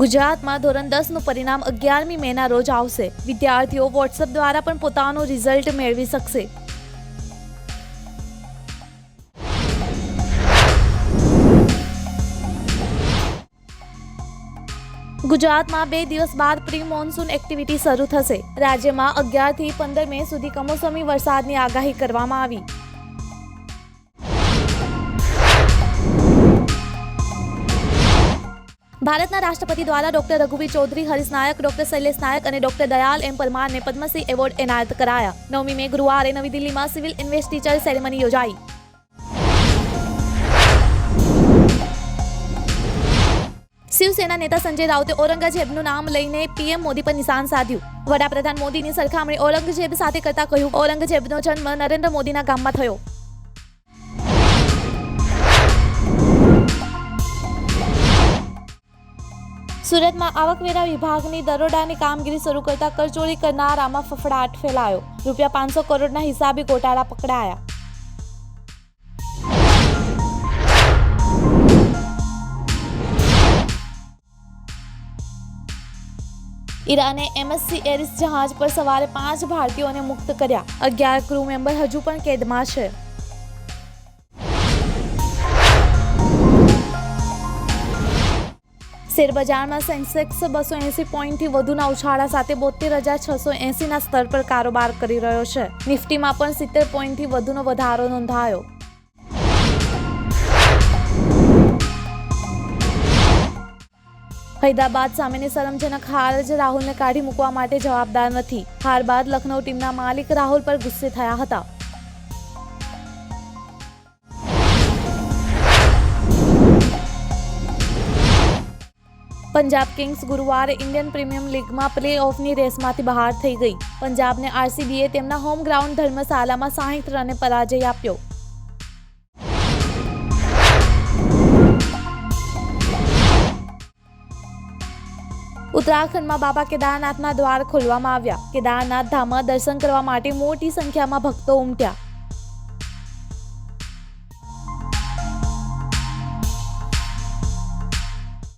ગુજરાતમાં ધોરણ દસનું પરિણામ અગિયારમી મેના રોજ આવશે. વિદ્યાર્થીઓ વોટ્સએપ દ્વારા પણ પોતાનું રિઝલ્ટ મેળવી શકશે. ગુજરાતમાં બે દિવસ બાદ પ્રી મોન્સૂન એક્ટિવિટી શરૂ થશે. રાજ્યમાં અગિયારથી પંદર મે સુધી કમોસમી વરસાદની આગાહી કરવામાં આવી. ભારતના રાષ્ટ્રપતિ દ્વારા ડોક્ટર રઘુવીર ચૌધરી, હરીશ નાયક, ડોક્ટર શૈલેષ નાયક અને ડોક્ટર દયાલ એમ પરમારને પદ્મશ્રી એવોર્ડ એનાયત કરાયા. નવમી મે ગુરુવારે નવી દિલ્હીમાં સિવિલ ઇન્વેસ્ટિચર સેરેમની યોજાઈ. શિવસેના નેતા સંજય રાઉતે ઔરંગઝેબનું નામ લઈને પીએમ મોદી પર નિશાન સાધ્યું. વડાપ્રધાન મોદીની સરખામણી ઔરંગઝેબ સાથે કરતા કહ્યું, ઔરંગઝેબનો જન્મ નરેન્દ્ર મોદીના ગામમાં થયો. સુરતમાં આવકવેરા વિભાગની દરોડાની કામગીરી શરૂ કરતા કરચોરી કરનારામાં ફફડાટ ફેલાયો. રૂપિયા પાંચસો કરોડના હિસાબી ગોટાળા પકડાયા. ઈરાને એમએસસી એરિસ જહાજ પર સવારે પાંચ ભારતીયોને મુક્ત કર્યા. અગિયાર ક્રૂ મેમ્બર હજુ પણ કેદમાં છે. શેરબજારમાં સેન્સેક્સ બસો એંસી પોઈન્ટથી વધુના ઉછાળા સાથે બોતેર હજાર છસો એંસીના સ્તર પર કારોબાર કરી રહ્યો છે. નિફ્ટીમાં પણ સિત્તેર પોઈન્ટથી વધુનો વધારો નોંધાયો. હૈદરાબાદ સામેની શરમજનક હાર જ રાહુલને કાઢી મૂકવા માટે જવાબદાર નથી. હાર બાદ લખનૌ ટીમના માલિક રાહુલ પર ગુસ્સે થયા હતા. પંજાબ કિંગ્સ ગુરુવારે ઇન્ડિયન પ્રીમિયમ લીગમાં પ્લે ઓફની રેસમાંથી બહાર થઈ ગઈ. પંજાબને આરસીબીએ તેમના હોમ ગ્રાઉન્ડ ધર્મશાલામાં સાહીઠ રને પરાજય આપ્યો. ઉત્તરાખંડમાં બાબા કેદારનાથના દ્વાર ખોલવામાં આવ્યા. કેદારનાથ ધામમાં દર્શન કરવા માટે મોટી સંખ્યામાં ભક્તો ઉમટ્યા.